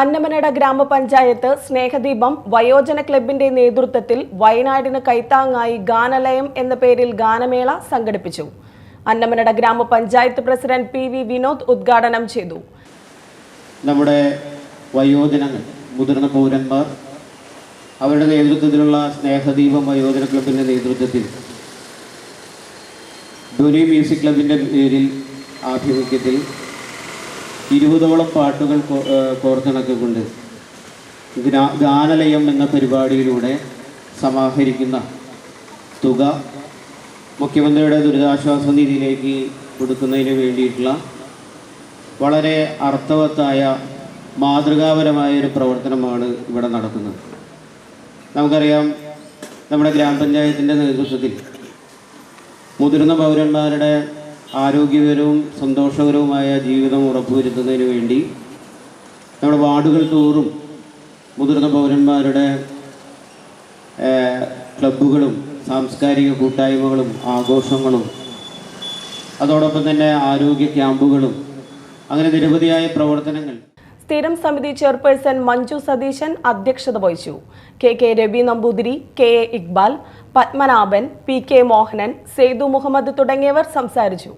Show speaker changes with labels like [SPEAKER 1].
[SPEAKER 1] അന്നമനട ഗ്രാമപഞ്ചായത്ത് സ്നേഹദീപം വയോജന ക്ലബിന്റെ നേതൃത്വത്തിൽ വയനാടിന് കൈത്താങ്ങായി ഗാനലയം എന്ന പേരിൽ ഗാനമേള സംഘടിപ്പിച്ചു. അന്നമനട ഗ്രാമപഞ്ചായത്ത് പ്രസിഡന്റ് പി വി വിനോദ് ഉദ്ഘാടനം ചെയ്തു.
[SPEAKER 2] നമ്മുടെ വയോജനങ്ങൾ മുതിർന്ന പൗരന്മാർ അവരുടെ നേതൃത്വത്തിലുള്ള സ്നേഹദീപം വയോജന ക്ലബിന്റെ നേതൃത്വത്തിൽ ധ്വനി മ്യൂസിക് ക്ലബിന്റെ പേരിൽ ആഭിമുഖ്യത്തിൽ ഇരുപതോളം പാട്ടുകൾ കോർത്തിണക്കിക്കൊണ്ട് ഗാനലയം എന്ന പരിപാടിയിലൂടെ സമാഹരിക്കുന്ന തുക മുഖ്യമന്ത്രിയുടെ ദുരിതാശ്വാസ നിധിയിലേക്ക് കൊടുക്കുന്നതിന് വേണ്ടിയിട്ടുള്ള വളരെ അർത്ഥവത്തായ മാതൃകാപരമായ ഒരു പ്രവർത്തനമാണ് ഇവിടെ നടക്കുന്നത്. നമുക്കറിയാം നമ്മുടെ ഗ്രാമപഞ്ചായത്തിന്റെ നേതൃത്വത്തിൽ മുതിർന്ന പൗരന്മാരുടെ ആരോഗ്യകരവും സന്തോഷകരവുമായ ജീവിതം ഉറപ്പുവരുത്തുന്നതിന് വേണ്ടി നമ്മുടെ വാർഡുകൾ തോറും മുതിർന്ന പൗരന്മാരുടെ ക്ലബ്ബുകളും സാംസ്കാരിക കൂട്ടായ്മകളും ആഘോഷങ്ങളും അതോടൊപ്പം തന്നെ ആരോഗ്യ ക്യാമ്പുകളും അങ്ങനെ നിരവധിയായ പ്രവർത്തനങ്ങൾ.
[SPEAKER 1] സ്ഥിരം സമിതി ചെയർപേഴ്സൺ മഞ്ജു സതീശൻ അധ്യക്ഷത വഹിച്ചു. K K Ravi Namboothiri K A Iqbal Padmanabhan P K Mohanan Sethu Muhammad തുടങ്ങിയവർ സംസാരിച്ചു.